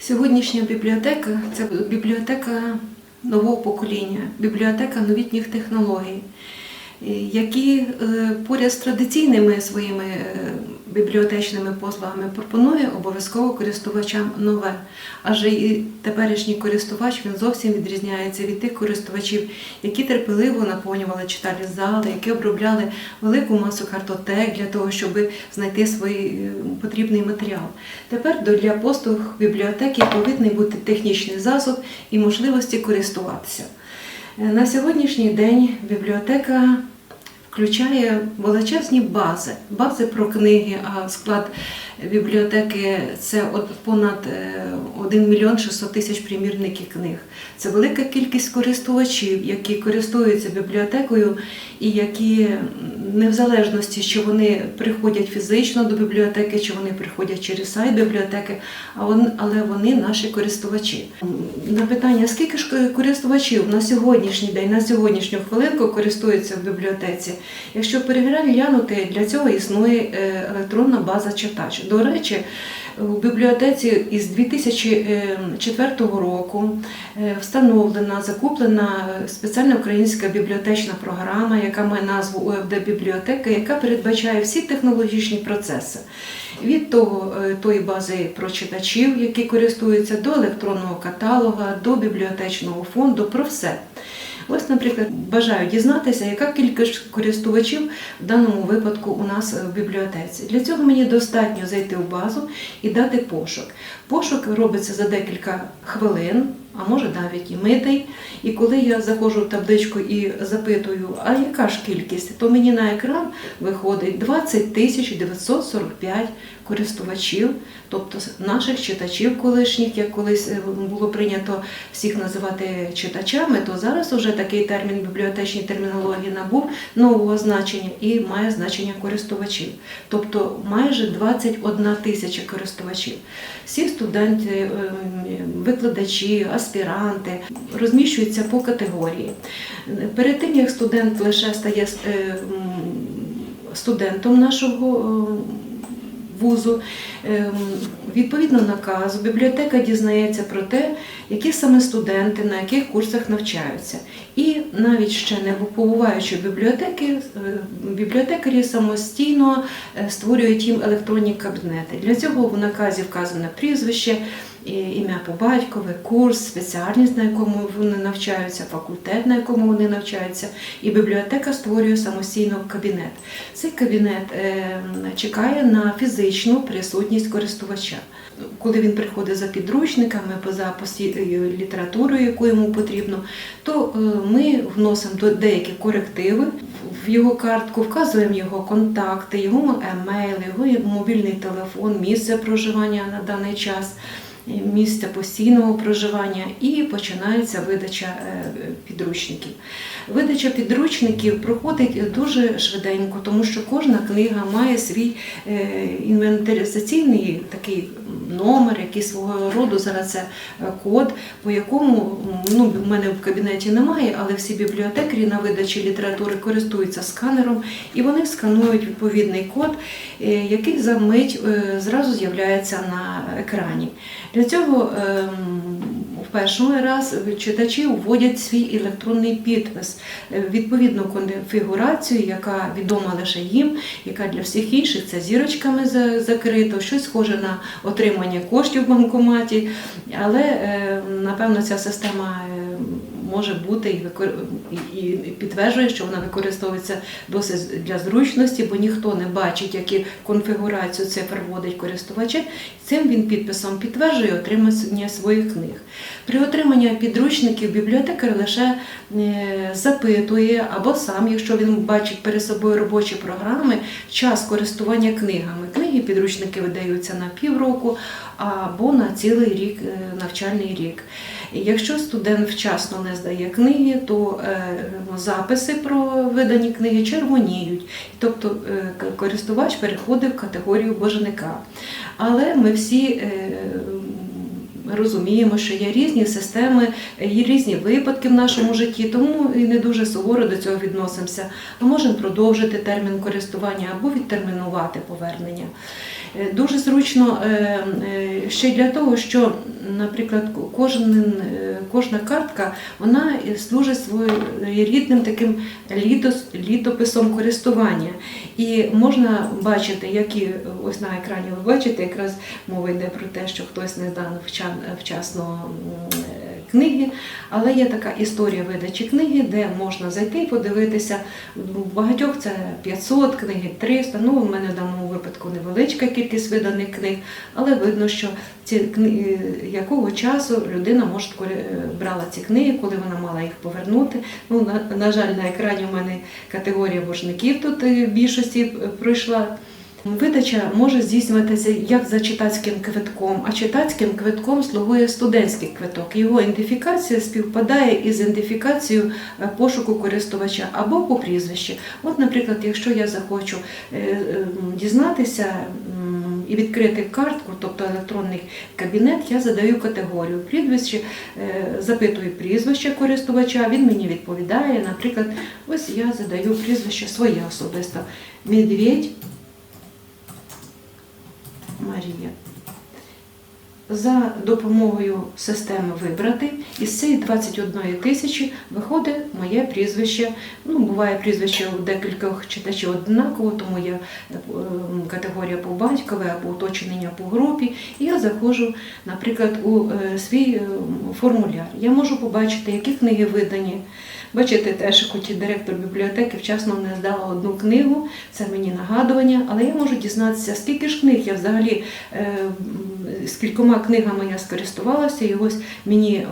Сьогоднішня бібліотека це бібліотека нового покоління, бібліотека новітніх технологій, які е, поряд з традиційними своїми е, бібліотечними послугами пропонує обов'язково користувачам нове. Адже і теперішній користувач він зовсім відрізняється від тих користувачів, які терпеливо наповнювали читальні зали, які обробляли велику масу картотек для того, щоб знайти свій е, потрібний матеріал. Тепер для послуг бібліотеки повинен бути технічний засоб і можливості користуватися. Е, На сьогоднішній день бібліотека включає величезні бази, бази про книги, а склад бібліотеки це понад е, 1 мільйон 600 тисяч примірників книг. Це велика кількість користувачів, які користуються бібліотекою і які не в залежності, чи вони приходять фізично до бібліотеки, чи вони приходять через сайт бібліотеки, але вони наші користувачі. На питання, скільки ж користувачів на сьогоднішній день, на сьогоднішню хвилинку користуються в бібліотеці? Якщо переглянути, для цього існує е, електронна база читач. До речі, у бібліотеці із 2004 року е, встановлена, закуплена спеціальна українська бібліотечна програма, яка має назву УФД бібліотека, яка передбачає всі технологічні процеси. Від того е, тої бази про читачів, які користуються, до електронного каталога, до бібліотечного фонду, про все. Ось, наприклад, бажаю дізнатися, яка кількість користувачів в даному випадку у нас в бібліотеці. Для цього мені достатньо зайти в базу і дати пошук. Пошук робиться за декілька хвилин, а може навіть і митий. І коли я заходжу в табличку і запитую, а яка ж кількість, то мені на екран виходить 20 тисяч 945 користувачів, тобто наших читачів колишніх, як колись е, було прийнято всіх називати читачами, то зараз уже такий термін бібліотечній термінології набув нового значення і має значення користувачів. Тобто майже 21 тисяча користувачів. Всі студенти, е, викладачі, аспіранти розміщуються по категорії. Перед тим, як студент лише стає е, студентом нашого вузу, ем, відповідно наказу, бібліотека дізнається про те, які саме студенти на яких курсах навчаються. І навіть ще не побуваючи в бібліотеки, е, бібліотекарі самостійно е, створюють їм електронні кабінети. Для цього в наказі вказане прізвище, ім'я по батькові, курс, спеціальність, на якому вони навчаються, факультет, на якому вони навчаються, і бібліотека створює самостійно кабінет. Цей кабінет е, чекає на фізичну присутність користувача. Коли він приходить за підручниками, за посі- літературою, яку йому потрібно, то е, ми вносимо деякі корективи в його картку, вказуємо його контакти, його емейл, його мобільний телефон, місце проживання на даний час. Місце постійного проживання і починається видача е, підручників. Видача підручників проходить дуже швиденько, тому що кожна книга має свій е, інвентаризаційний такий номер, який свого роду зараз це е, код, по якому ну, в мене в кабінеті немає, але всі бібліотекарі на видачі літератури користуються сканером і вони сканують відповідний код, е, який за мить е, зразу з'являється на екрані. Для цього ем, перший раз читачі вводять свій електронний підпис, е, відповідну конфігурацію, яка відома лише їм, яка для всіх інших це зірочками закрито, щось схоже на отримання коштів в банкоматі, але е, напевно ця система. Може бути і викор- і підтверджує, що вона використовується досить для зручності, бо ніхто не бачить, які конфігурацію цифр вводить користувачі. Цим він підписом підтверджує отримання своїх книг. При отриманні підручників бібліотекар лише е, запитує або сам, якщо він бачить перед собою робочі програми, час користування книгами. Книги підручники видаються на півроку або на цілий рік, е, навчальний рік. Якщо студент вчасно не здає книги, то е, записи про видані книги червоніють, тобто е, користувач переходить в категорію боженика. Але ми всі е, розуміємо, що є різні системи, є різні випадки в нашому житті, тому і не дуже суворо до цього відносимося. Ми можемо продовжити термін користування або відтермінувати повернення. Е, Дуже зручно е, е, ще для того, що наприклад, кожен, кожна картка вона служить своєрідним таким літописом користування. І можна бачити, які ось на екрані ви бачите, якраз мова йде про те, що хтось не здан вча- вчасно книги, але є така історія видачі книги, де можна зайти і подивитися. У багатьох це 500 книг, 300, ну у мене в даному випадку невеличка кількість виданих книг, але видно, що ці книги, якого часу людина може кори- брала ці книги, коли вона мала їх повернути. Ну, на, на жаль, на екрані у мене категорія боржників тут е, в більшості е, пройшла. Видача може здійснюватися як за читацьким квитком, а читацьким квитком слугує студентський квиток. Його ідентифікація співпадає із ідентифікацією е, пошуку користувача або по прізвищі. От, наприклад, якщо я захочу е, е, дізнатися і відкрити картку, тобто електронний кабінет, я задаю категорію прізвище, е, запитую прізвище користувача, він мені відповідає. Наприклад, ось я задаю прізвище своє особисто. Медведь За допомогою системи вибрати із цієї 21 тисячі виходить моє прізвище. Ну, буває прізвище у декількох читачів однаково, тому є е, категорія по батькові або уточнення по групі. І я заходжу, наприклад, у е, свій е, формуляр. Я можу побачити, які книги видані. Бачите, теж хоч директор бібліотеки вчасно не здала одну книгу, це мені нагадування, але я можу дізнатися, скільки ж книг я взагалі е, з кількома книгами я скористувалася, і ось мені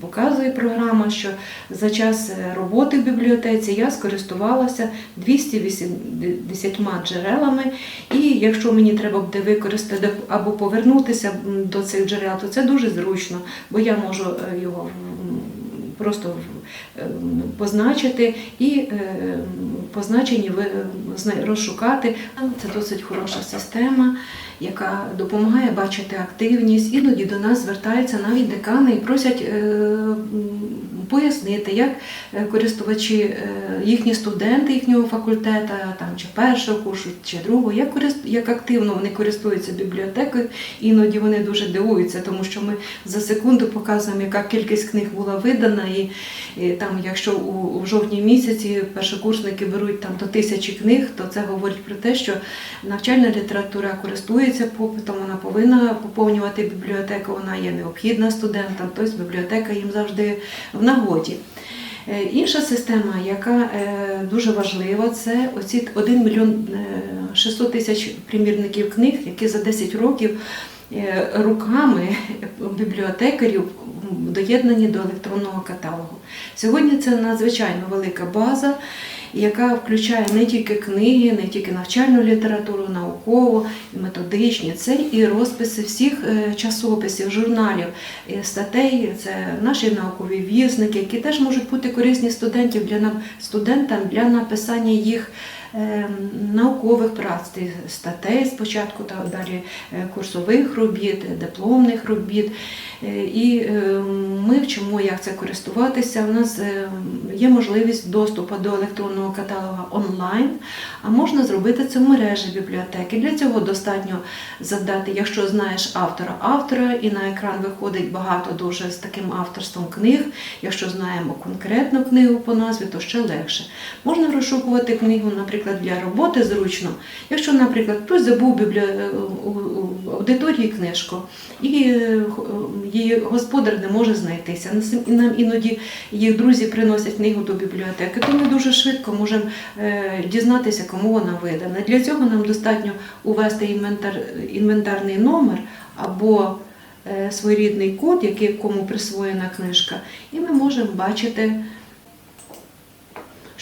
показує програма, що за час е, роботи в бібліотеці я скористувалася 280 джерелами, і якщо мені треба буде використати або повернутися до цих джерел, то це дуже зручно, бо я можу е, його просто ем, позначити і е, позначені розшукати. Це досить хороша система, яка допомагає бачити активність. Іноді до нас звертаються навіть декани і просять е, пояснити, як е, користувачі, е, їхні студенти їхнього факультету, там чи першого курсу, чи другого, як як активно вони користуються бібліотекою. Іноді вони дуже дивуються, тому що ми за секунду показуємо, яка кількість книг була видана, і, і там, якщо у, у жовтні місяці першокурсники беруть там до тисячі книг, то це говорить про те, що навчальна література користується попитом, вона повинна поповнювати бібліотеку, вона є необхідна студентам, тобто бібліотека їм завжди в нагоді. Е, Інша система, яка е, дуже важлива, це оці 1 мільйон е, 600 тисяч примірників книг, які за 10 років е, руками бібліотекарів доєднані до електронного каталогу. Сьогодні це надзвичайно велика база, яка включає не тільки книги, не тільки навчальну літературу, наукову, методичні, це і розписи всіх е, часописів, журналів, е, статей, це наші наукові візники, які теж можуть бути корисні студентів для нам- студентам для написання їх. Е, Наукових праць, статей спочатку та далі е, курсових робіт, дипломних робіт. Е, І е, ми вчимо, як це користуватися. У нас е, є можливість доступу до електронного каталога онлайн, а можна зробити це в мережі бібліотеки. Для цього достатньо задати, якщо знаєш автора автора, і на екран виходить багато дуже з таким авторством книг. Якщо знаємо конкретну книгу по назві, то ще легше. Можна розшукувати книгу, наприклад, для роботи зручно. Якщо, наприклад, хтось забув у у аудиторії книжку, і е, її господар не може знайтися. Нам іноді їх друзі приносять книгу до бібліотеки, то ми дуже швидко можемо е, дізнатися, кому вона видана. Для цього нам достатньо увести інвентар, інвентарний номер або е, своєрідний код, який кому присвоєна книжка, і ми можемо бачити.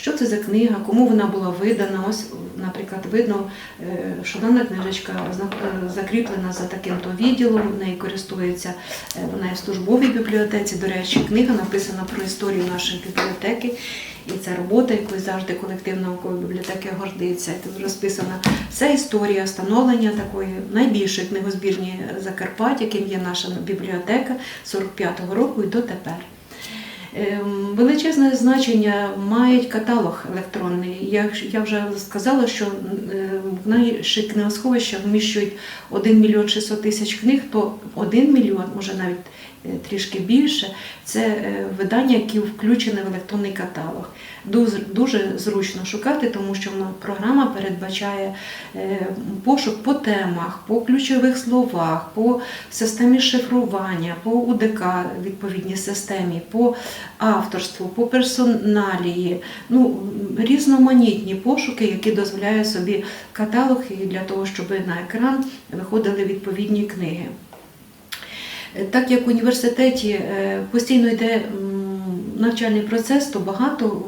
Що це за книга, кому вона була видана? Ось, наприклад, видно, е, що дана книжечка е, закріплена за таким-то відділом, нею користується е, вона є в службовій бібліотеці. До речі, книга написана про історію нашої бібліотеки. І це робота, якою завжди колектив наукової бібліотеки гордиться. Тут розписана вся історія становлення такої найбільшої книгозбірні Закарпаття, яким є наша бібліотека 45-го року і дотепер. Ем, Величезне значення мають каталог електронний. Я, я вже сказала, що е, наші книгосховища вміщують 1 мільйон 600 тисяч книг, то 1 мільйон, може навіть трішки більше, це е, видання, які включені в електронний каталог. Дуже, зручно шукати, тому що програма передбачає е, пошук по темах, по ключових словах, по системі шифрування, по УДК відповідній системі, по авторству, по персоналії, ну, різноманітні пошуки, які дозволяє собі каталог і для того, щоб на екран виходили відповідні книги. Так як в університеті е, постійно йде навчальний процес, то багато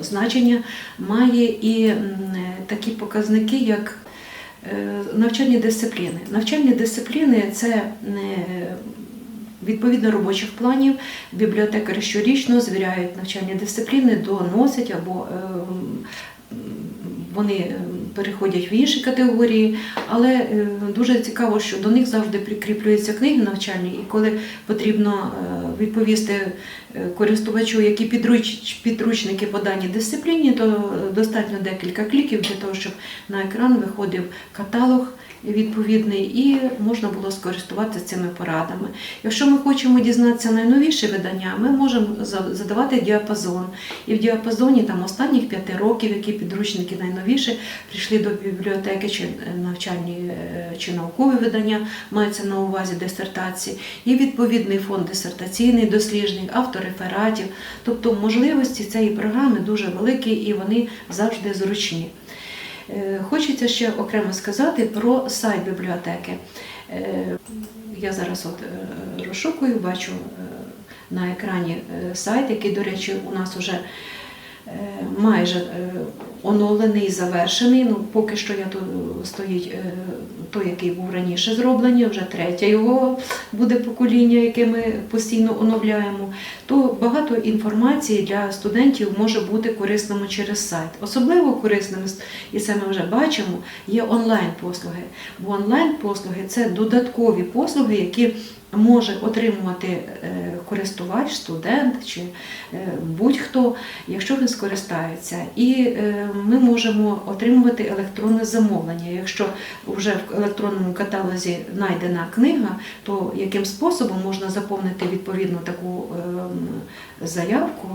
значення має і такі показники, як е, навчальні дисципліни. Навчальні дисципліни це е, відповідно робочих планів. Бібліотекарі щорічно звіряють навчальні дисципліни, доносять або вони е, переходять в інші категорії, але е, дуже цікаво, що до них завжди прикріплюються книги навчальні, і коли потрібно е, відповісти е, користувачу, які підручники по даній дисципліні, то достатньо декілька кліків для того, щоб на екран виходив каталог відповідний і можна було скористуватися цими порадами. Якщо ми хочемо дізнатися найновіші видання, ми можемо задавати діапазон. І в діапазоні там останніх п'яти років, які підручники найновіші прийшли до бібліотеки, чи навчальні е, чи наукові видання маються на увазі дисертації, і відповідний фонд дисертаційний, досліджень, авторефератів. Тобто можливості цієї програми дуже великі і вони завжди зручні. Е, Хочеться ще окремо сказати про сайт бібліотеки. Е, Я зараз от е, розшукую, бачу на екрані сайт, який, до речі, у нас вже майже оновлений, завершений. Ну, поки що я тут стоїть той, який був раніше зроблений, вже третє його буде покоління, яке ми постійно оновляємо. То багато інформації для студентів може бути корисними через сайт. Особливо корисними, і це ми вже бачимо, є онлайн-послуги. Бо онлайн-послуги це додаткові послуги, які може отримувати е, користувач, студент чи е, будь-хто, якщо він скористається. І е, ми можемо отримувати електронне замовлення. Якщо вже в електронному каталозі знайдена книга, то яким способом можна заповнити відповідну таку заявку,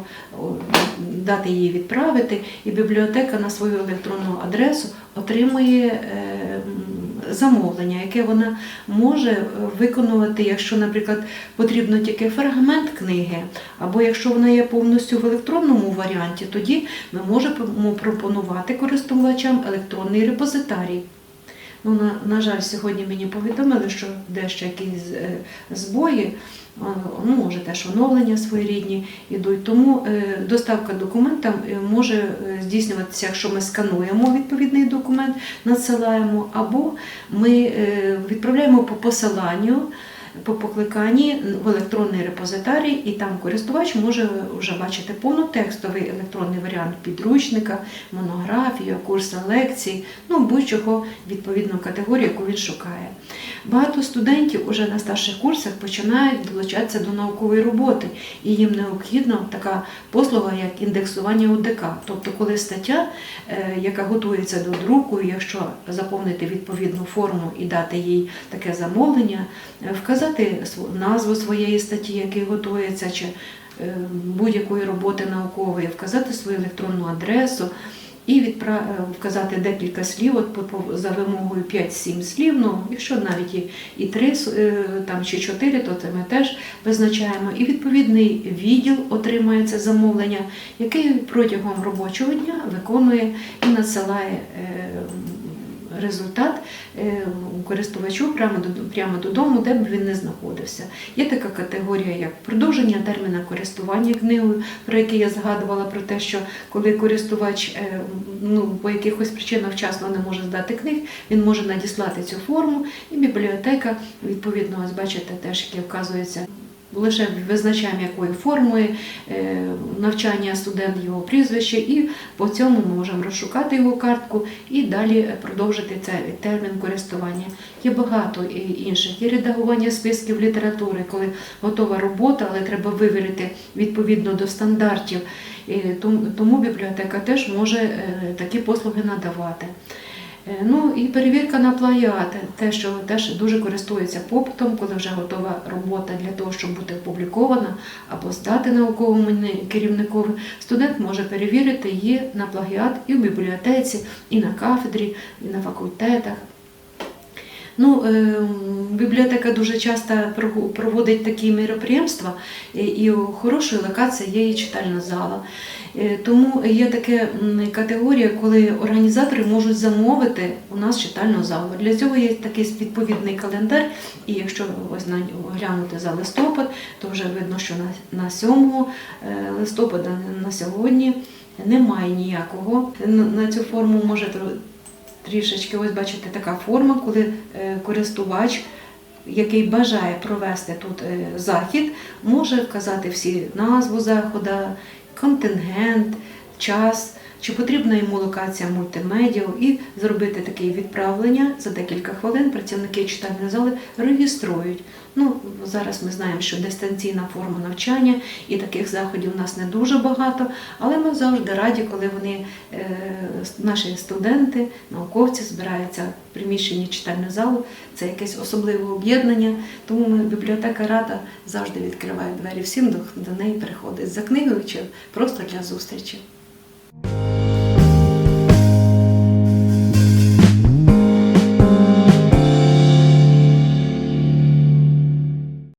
дати її відправити, і бібліотека на свою електронну адресу отримує ем, замовлення, яке вона може е, виконувати, якщо, наприклад, потрібно тільки фрагмент книги, або якщо вона є повністю в електронному варіанті, тоді ми можемо пропонувати користувачам електронний репозитарій. Ну, на, на жаль, сьогодні мені повідомили, що дещо якісь е, збої, а, ну, може теж оновлення своєрідні йдуть. Тому е, доставка документа е, може е, здійснюватися, якщо ми скануємо відповідний документ, надсилаємо, або ми е, відправляємо по посиланню. По покликанні в електронний репозитарій, і там користувач може вже бачити повнотекстовий електронний варіант підручника, монографію, курсу лекцій, ну будь-чого відповідну категорію, яку він шукає. Багато студентів уже на старших курсах починають долучатися до наукової роботи, і їм необхідна така послуга, як індексування УДК. Тобто, коли стаття, е, яка готується до друку, якщо заповнити відповідну форму і дати їй таке замовлення, е, вказати назву своєї статті, яка готується, чи е, будь-якої роботи наукової, вказати свою електронну адресу. І відпра... е, вказати декілька слів, от по- за вимогою 5-7 слів, ну, якщо навіть і, і 3 там, чи 4, то це ми теж визначаємо. І відповідний відділ отримає це замовлення, який протягом робочого дня виконує і надсилає е, результат е, користувачу прямо, до- прямо додому, де б він не знаходився. Є така категорія, як продовження терміна користування книгою, про який я згадувала про те, що коли користувач е, ну, по якихось причинах вчасно не може здати книг, він може надіслати цю форму, і бібліотека, відповідно, ось бачите, теж яке вказується. Лише визначаємо, якою формою е, навчання студент його прізвище, і по цьому ми можемо розшукати його картку і далі продовжити цей термін користування. Є багато інших. Є редагування списків літератури, коли готова робота, але треба вивірити відповідно до стандартів. Тому бібліотека теж може е, такі послуги надавати. Е, Ну і перевірка на плагіат, те, що теж дуже користується попитом, коли вже готова робота для того, щоб бути опублікована або стати науковим керівником. Студент може перевірити її на плагіат і в бібліотеці, і на кафедрі, і на факультетах. Ну, е, бібліотека дуже часто проводить такі міроприємства, і- хорошої локації є і читальна зала. Е, Тому є така категорія, коли організатори можуть замовити у нас читальну залу. Для цього є такий відповідний календар, і якщо ось глянути за листопад, то вже видно, що на, на 7 е, листопада на сьогодні немає ніякого. На- цю форму може трішечки, ось бачите, така форма, коли е, користувач. Який бажає провести тут е, захід, може вказати всі назву заходу, контингент, час, чи потрібна йому локація мультимедіа, і зробити таке відправлення за декілька хвилин. Працівники читальної зали реєструють. Ну зараз ми знаємо, що дистанційна форма навчання і таких заходів у нас не дуже багато, але ми завжди раді, коли вони е, наші студенти, науковці збираються в приміщенні читальної залу. Це якесь особливе об'єднання. Тому ми бібліотека рада завжди відкриває двері всім, до неї приходить за книгою чи просто для зустрічі.